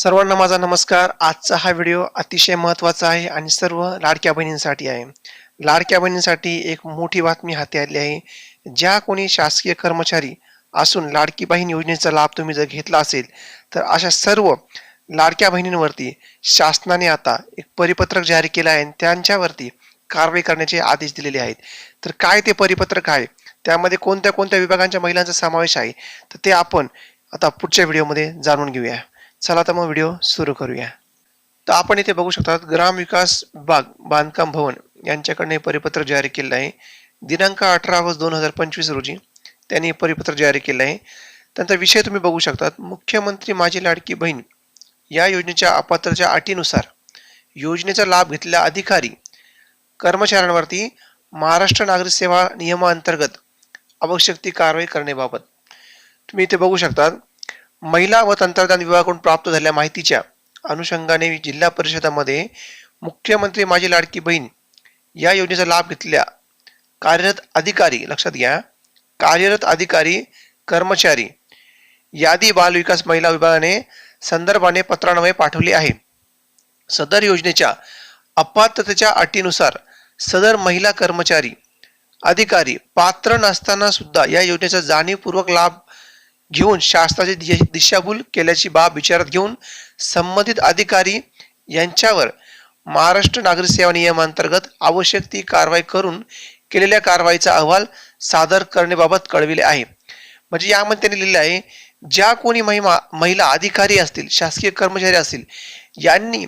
सर्वांना माझा नमस्कार. आजचा हा व्हिडिओ अतिशय महत्त्वाचा आहे आणि सर्व लाडक्या बहिणींसाठी आहे. लाडक्या बहिणींसाठी एक मोठी बातमी हाती आली आहे. ज्या कोणी शासकीय कर्मचारी असून लाडकी बहीण योजनेचा लाभ तुम्ही जर घेतला असेल तर अशा सर्व लाडक्या बहिणींवरती शासनाने आता एक परिपत्रक जारी केलं आहे आणि त्यांच्यावरती कारवाई करण्याचे आदेश दिलेले आहेत. तर काय ते परिपत्रक आहे? त्यामध्ये कोणत्या कोणत्या विभागांच्या महिलांचा समावेश आहे? तर ते आपण आता पुढच्या व्हिडिओमध्ये जाणून घेऊया. चला तर मग व्हिडिओ सुरू करूया. तर आपण इथे बघू शकतात ग्राम विकास विभाग बांधकाम भवन यांच्याकडनं हे जारी केलेलं आहे. दिनांक अठरा ऑगस्ट दोन हजार पंचवीस रोजी त्यांनी हे जारी केलं आहे. त्यांचा विषय तुम्ही बघू शकतात मुख्यमंत्री माझी लाडकी बहीण या योजनेच्या अपात्रच्या अटीनुसार योजनेचा लाभ घेतलेल्या अधिकारी कर्मचाऱ्यांवरती महाराष्ट्र नागरिक सेवा नियमाअंतर्गत आवश्यक ती कारवाई करण्याबाबत. तुम्ही इथे बघू शकतात महिला व तंत्रज्ञान विभागाकडून प्राप्त झालेल्या माहितीच्या अनुषंगाने जिल्हा परिषदामध्ये मुख्यमंत्री माझी लाडकी बहीण या योजनेचा लाभ घेतल्या कार्यरत अधिकारी लक्षात घ्या कार्यरत अधिकारी कर्मचारी यादी बाल विकास महिला विभागाने संदर्भाने पत्रान्वये पाठवली आहे. सदर योजनेच्या अपात्रतेच्या अटीनुसार सदर महिला कर्मचारी अधिकारी पात्र नसताना सुद्धा या योजनेचा जाणीवपूर्वक लाभ घेऊन शासनाची दिशाभूल केल्याची बाब विचारात घेऊन संबंधित अधिकारी यांच्यावर महाराष्ट्र नागरिक सेवा नियमांतर्गत आवश्यक ती कारवाई करून केलेल्या कारवाईचा अहवाल सादर करण्याबाबत कळविले आहे. म्हणजे यामध्ये त्यांनी लिहिलं आहे ज्या कोणी महिमा महिला अधिकारी असतील शासकीय कर्मचारी असतील यांनी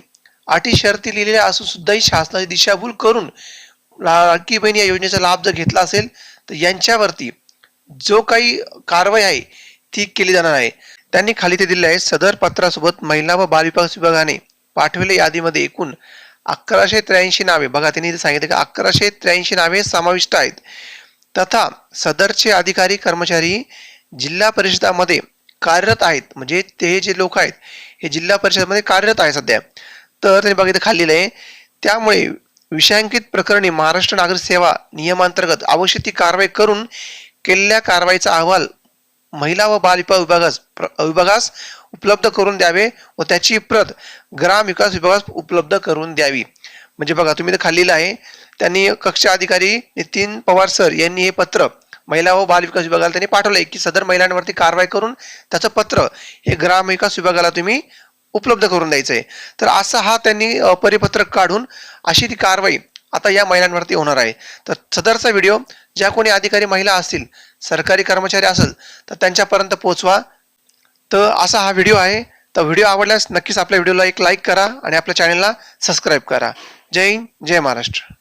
अटी शर्ती लिहिलेल्या असून सुद्धाही शासनाची दिशाभूल करून लाडकी बहीण या योजनेचा लाभ जर घेतला असेल तर यांच्यावरती जो काही कारवाई आहे ती केली जाणार आहे. त्यांनी खाली ते दिले आहे सदर पत्रासोबत महिला व बालविकास विभागाने पाठवलेल्या यादीमध्ये एकूण अकराशे त्र्याऐंशी नावे. बघा त्यांनी इथे सांगितलं की अकराशे त्र्याऐंशी नावे समाविष्ट आहेत. तथा सदरचे अधिकारी कर्मचारी जिल्हा परिषदामध्ये कार्यरत आहेत. म्हणजे ते जे लोक आहेत हे जिल्हा परिषदमध्ये कार्यरत आहे सध्या. तर त्यांनी बघितलं खाल्लेलं आहे त्यामुळे विषयांकित प्रकरणी महाराष्ट्र नागरिक सेवा नियमांतर्गत आवश्यक ती कारवाई करून केलेल्या कारवाईचा अहवाल महिला व बालविकास विभागास प्र- विभागास उपलब्ध करून द्यावे व त्याची प्रत ग्राम विकास विभागास उपलब्ध करून द्यावी. म्हणजे बघा तुम्ही ते खाल्लेलं आहे. त्यांनी कक्ष अधिकारी नितीन पवार सर यांनी हे पत्र महिला व बाल विकास विभागाला त्यांनी पाठवलंय की सदर महिलांवरती कारवाई करून त्याचं पत्र हे ग्राम विकास विभागाला तुम्ही उपलब्ध करून द्यायचं आहे तर असा हा त्यांनी परिपत्रक काढून अशी ती कारवाई आता या महिलांवरती होणार आहे. तर सदरचा व्हिडिओ ज्या कोणी अधिकारी महिला असतील सरकारी कर्मचारी असेल तर त्यांच्यापर्यंत पोहोचवा. तर असा हा व्हिडिओ आहे. तर व्हिडिओ आवडल्यास नक्कीच आपल्या व्हिडिओला एक लाईक करा आणि आपल्या चॅनलला सबस्क्राईब करा. जय हिंद जय महाराष्ट्र.